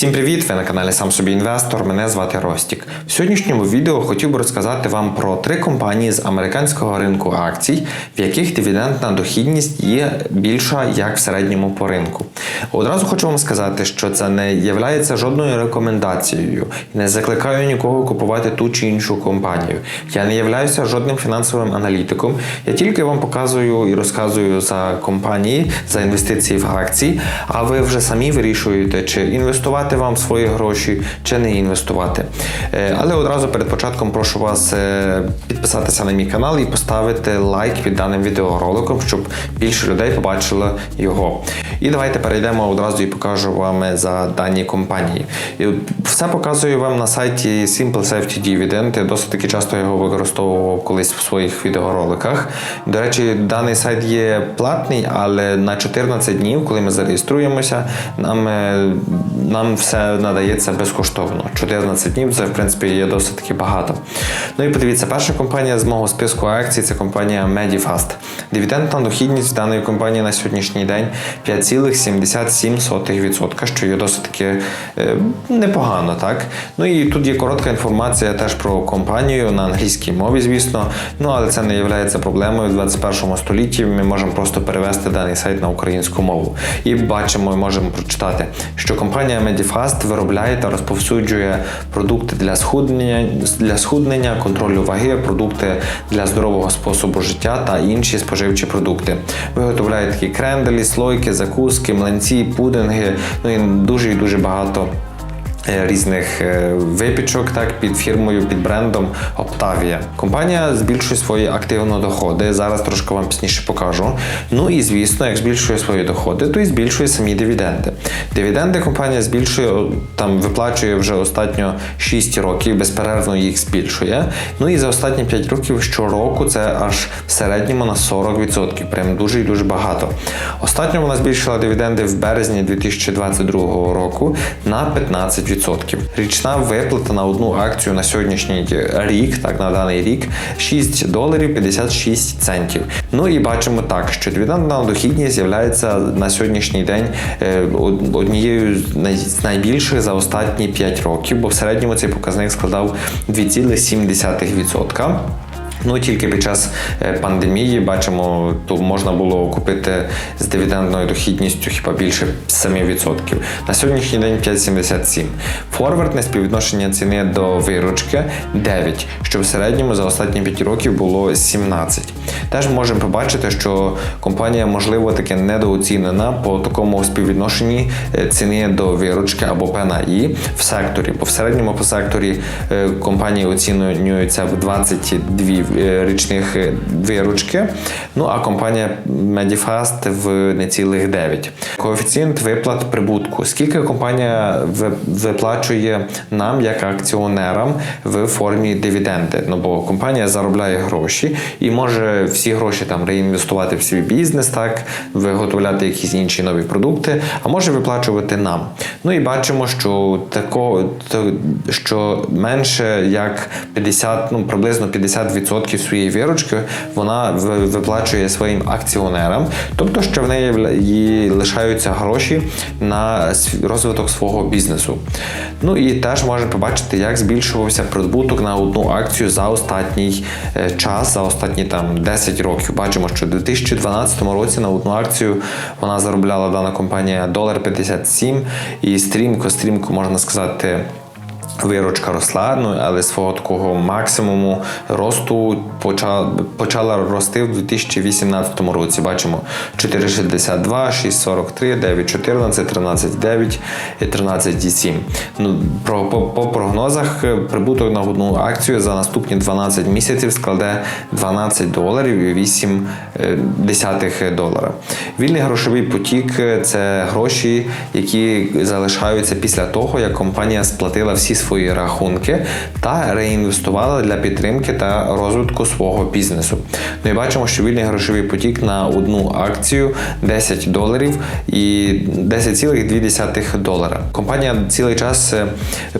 Всім привіт! Ви на каналі Сам собі інвестор. Мене звати Ростік. В сьогоднішньому відео хотів би розказати вам про три компанії з американського ринку акцій, в яких дивідендна дохідність є більша як в середньому по ринку. Одразу хочу вам сказати, що це не є жодною рекомендацією не закликаю нікого купувати ту чи іншу компанію. Я не являюся жодним фінансовим аналітиком. Я тільки вам показую і розказую за компанії, за інвестиції в акції, а ви вже самі вирішуєте, чи інвестувати вам свої гроші, чи не інвестувати. Е, Але одразу перед початком прошу вас е, підписатися на мій канал і поставити лайк під даним відеороликом, щоб більше людей побачило його. І давайте перейдемо одразу і покажу вам за дані компанії. Все показую вам на сайті Simple Safety Dividend. Я досить таки часто його використовував колись в своїх відеороликах. До речі, даний сайт є платний, але на 14 днів, коли ми зареєструємося, нам, е, нам все надається безкоштовно. 14 днів це в принципі є досить таки багато. Ну і подивіться, перша компанія з мого списку акцій це компанія Medifast. Дивідендна дохідність даної компанії на сьогоднішній день 5,77%, що є досить е, непогано, так? Ну і тут є коротка інформація теж про компанію на англійській мові, звісно. Ну але це не є проблемою в 21 столітті. Ми можемо просто перевести даний сайт на українську мову. І бачимо, і можемо прочитати, що компанія Medifast виробляє та розповсюджує продукти для схуднення, для схуднення, контролю ваги, продукти для здорового способу життя та інші споживчі продукти. Виготовляє такі кренделі, слойки, закуски, млинці, пудинги, ну і дуже і дуже багато. Е, Різних е, випічок так під фірмою, під брендом Optavia. Компанія збільшує свої активно доходи. Зараз трошки вам пізніше покажу. Ну і звісно, як збільшує свої доходи, то і збільшує самі дивіденди. Дивіденди компанія збільшує там, виплачує вже останньо 6 років, безперервно їх збільшує. Ну і за останні 5 років щороку це аж в середньому на 40%. Прям дуже і дуже багато. Останньо вона збільшила дивіденди в березні 2022 року на 15%. Річна виплата на одну акцію на сьогоднішній рік, так на даний рік, 6 доларів 56 центів. Ну і бачимо так, що дивідендна дохідність з'являється на сьогоднішній день е, однією з найбільших за останні 5 років, бо в середньому цей показник складав 2,7%. Ну тільки під час е, пандемії бачимо, то можна було купити з дивідендною дохідністю хіба більше 7%. На сьогоднішній день 5,77. Форвардне співвідношення ціни до виручки 9, що в середньому за останні 5 років було 17. Теж можемо побачити, що компанія можливо таки недооцінена по такому співвідношенні е, ціни до виручки або P на в секторі. Бо в середньому по секторі е, компанії оцінюються в 22 е, річних е, виручки. Ну а компанія Medifast в нецілих 9. Коефіцієнт виплат прибутку. Скільки компанія виплачує нам як акціонерам в формі дивіденди? Ну бо компанія заробляє гроші і може всі гроші там реінвестувати в свій бізнес, так виготовляти якісь інші нові продукти, а може виплачувати нам. Ну і бачимо, що тако, що менше як 50, ну приблизно 50% своєї виручки вона виплачує своїм акціонерам, тобто що в неї лишаються гроші на розвиток свого бізнесу. Ну і теж можемо побачити, як збільшувався прибуток на одну акцію за останній е, час, за останні там 10 років. Бачимо, що в 2012 році на одну акцію вона заробляла дана компанія долар 57 і стрімко, стрімко можна сказати. Виручка росла, ну але свого такого максимуму росту почала, почала рости в 2018 році. Бачимо 4,62, 6,43, 9,14, 13,9 і 13,7. Ну, про, по, по прогнозах е, прибуток на одну акцію за наступні 12 місяців складе 12 доларів і 8 е, десятих долара. Вільний грошовий потік це гроші, які залишаються після того, як компанія сплатила всі свої рахунки та реінвестували для підтримки та розвитку свого бізнесу. Ну і бачимо, що вільний грошовий потік на одну акцію 10 доларів і 10,2 долара. Компанія цілий час е,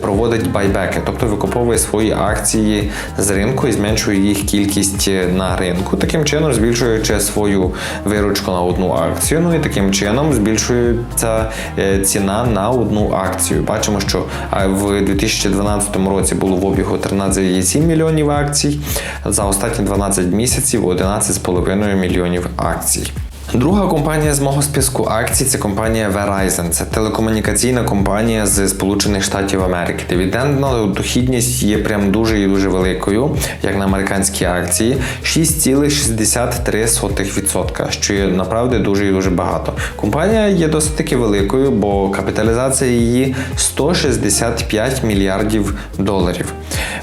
проводить байбеки, тобто викуповує свої акції з ринку і зменшує їх кількість е, на ринку, таким чином збільшуючи свою виручку на одну акцію. Ну і таким чином збільшується е, ціна на одну акцію. Бачимо, що в 2012 році було в обігу 13,7 мільйонів акцій, за останні 12 місяців 11,5 мільйонів акцій. Друга компанія з мого списку акцій це компанія Verizon. Це телекомунікаційна компанія з Сполучених Штатів Америки. Дивідендна дохідність є прям дуже і дуже великою, як на американські акції. 6,63%, що є направді дуже і дуже багато. Компанія є досить таки великою, бо капіталізація її 165 мільярдів доларів.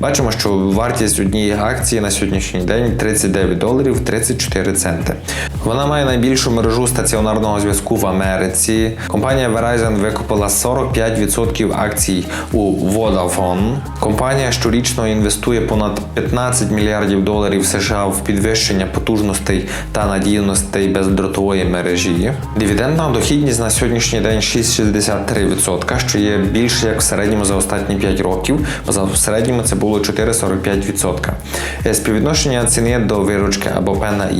Бачимо, що вартість однієї акції на сьогоднішній день 39 доларів 34 центи. Вона має найбільшу мережу стаціонарного зв'язку в Америці. Компанія Verizon викупила 45% акцій у Vodafone. Компанія щорічно інвестує понад 15 мільярдів доларів США в підвищення потужностей та надійностей бездротової мережі. Дивідендна дохідність на сьогоднішній день 6,63%, що є більше як в середньому за останні 5 років. За в середньому це було 4,45%. Е, Співвідношення ціни до виручки або на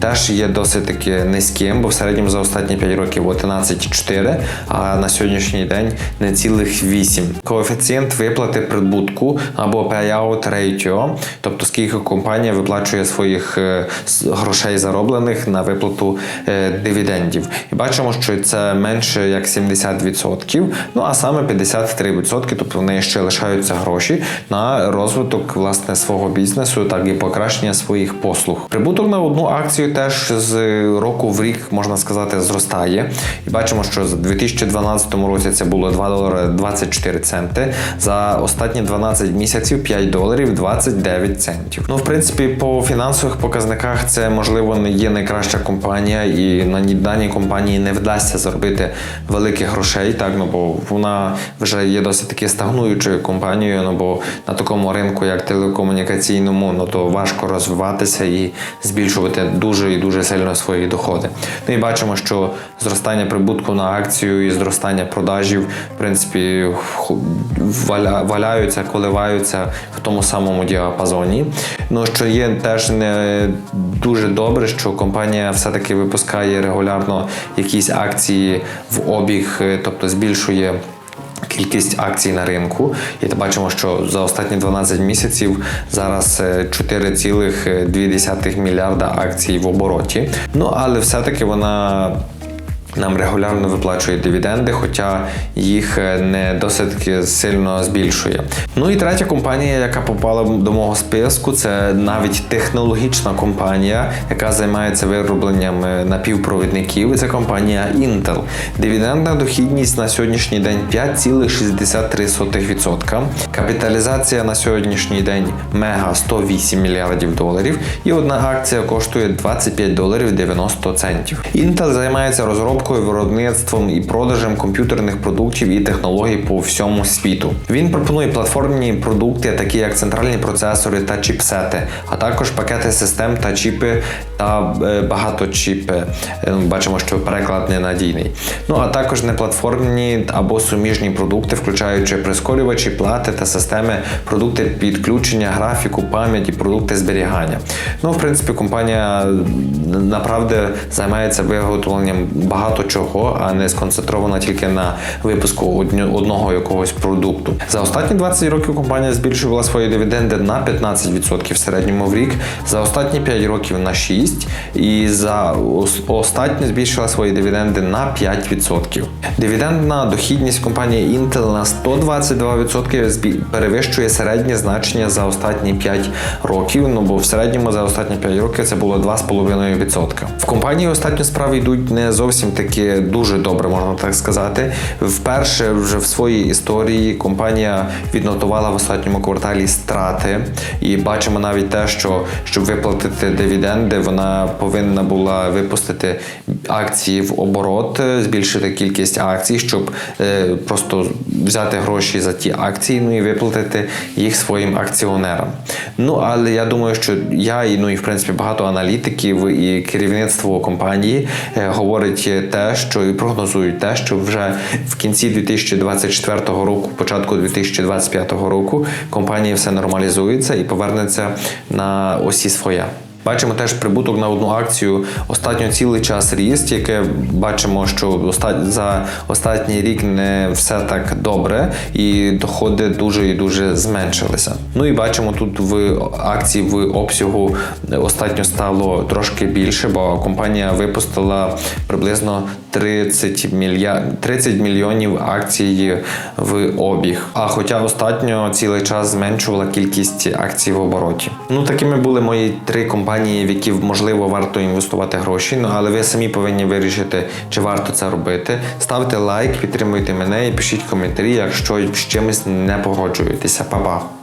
теж є досить таки низьким, бо в середньому за останні 5 років 11,4, а на сьогоднішній день не цілих 8. Коефіцієнт виплати прибутку або payout ratio, тобто скільки компанія виплачує своїх е, грошей зароблених на виплату е, дивідендів. І бачимо, що це менше як 70%, ну а саме 53%, тобто в неї ще лишаються гроші на розвиток власне свого бізнесу, так і покращення своїх послуг. Прибуток на одну акцію теж з року в рік можна сказати зростає. І бачимо, що за 2012 році це було 2 долари 24 центи. За останні 12 місяців 5 доларів 29 центів. Ну, в принципі, по фінансових показниках це можливо не є найкраща компанія, і на ні- даній компанії не вдасться заробити великих грошей, так ну бо вона вже є досить таки стагнуючою компанією. Ну бо на такому ринку, як телекомунікаційному, ну то важко розвиватися і збільшувати дуже і дуже сильно свої доходи. Ну і бачимо, що зростання прибутку на акцію і зростання продажів, в принципі, валяються, коливаються в тому самому діапазоні. Ну що є теж не дуже добре, що компанія все-таки випускає регулярно якісь акції в обіг, е, тобто збільшує. Кількість акцій на ринку, і ти бачимо, що за останні 12 місяців зараз е, 4,2 мільярда акцій в обороті. Ну але все-таки вона нам регулярно виплачує дивіденди, хоча їх е, не досить сильно збільшує. Ну і третя компанія, яка попала до мого списку, це навіть технологічна компанія, яка займається виробленням е, напівпровідників. Це компанія Intel. Дивідендна дохідність на сьогоднішній день 5,63%. Капіталізація на сьогоднішній день мега 108 мільярдів доларів, і одна акція коштує 25 доларів 90 центів. Intel займається розробкою, виробництвом і продажем комп'ютерних продуктів і технологій по всьому світу. Він пропонує платформні продукти, такі як центральні процесори та чіпсети, а також пакети систем та чіпи та е, багаточіпи. Е, ну, Бачимо, що переклад ненадійний. Ну а також неплатформні або суміжні продукти, включаючи прискорювачі, плати та системи, продукти підключення, графіку, пам'яті, продукти зберігання. Ну, в принципі, компанія направді займається виготовленням багато чого, а не сконцентрована тільки на випуску одного якогось продукту. За останні 20 років компанія збільшувала свої дивіденди на 15% в середньому в рік, за останні 5 років на 6% і за ос- останню збільшила свої дивіденди на 5%. Дивідендна дохідність компанії Intel на 122% перевищує середнє значення за останні 5 років. Ну бо в середньому за останні 5 років це було 2,5%. В компанії останні справи йдуть не зовсім таки дуже добре, можна так сказати. Вперше вже в своїй історії компанія віднотувала в останньому кварталі страти, і бачимо навіть те, що щоб виплатити дивіденди, вона повинна була випустити акції в оборот, е, збільшити кількість акцій, щоб е, просто взяти гроші за ті акції, ну і виплатити їх своїм акціонерам. Ну але я думаю, що я і ну і в принципі багато аналітиків і керівництво компанії е, говорить те, що і прогнозують те, що вже в кінці 2024 року, початку 2025 року, компанія все нормалізується і повернеться на осі своя. Бачимо теж прибуток на одну акцію. Останньо цілий час ріст, яке бачимо, що за останній рік не все так добре, і доходи дуже і дуже зменшилися. Ну і бачимо тут в акції в обсягу останньо стало трошки більше, бо компанія випустила приблизно 30 мілья... 30 мільйонів акцій в обіг. А хоча останньо цілий час зменшувала кількість акцій в обороті. Ну такими були мої три компанії, в які можливо варто інвестувати гроші. Ну але ви самі повинні вирішити, чи варто це робити. Ставте лайк, підтримуйте мене і пишіть коментарі, якщо з чимось не погоджуєтеся. Па-па!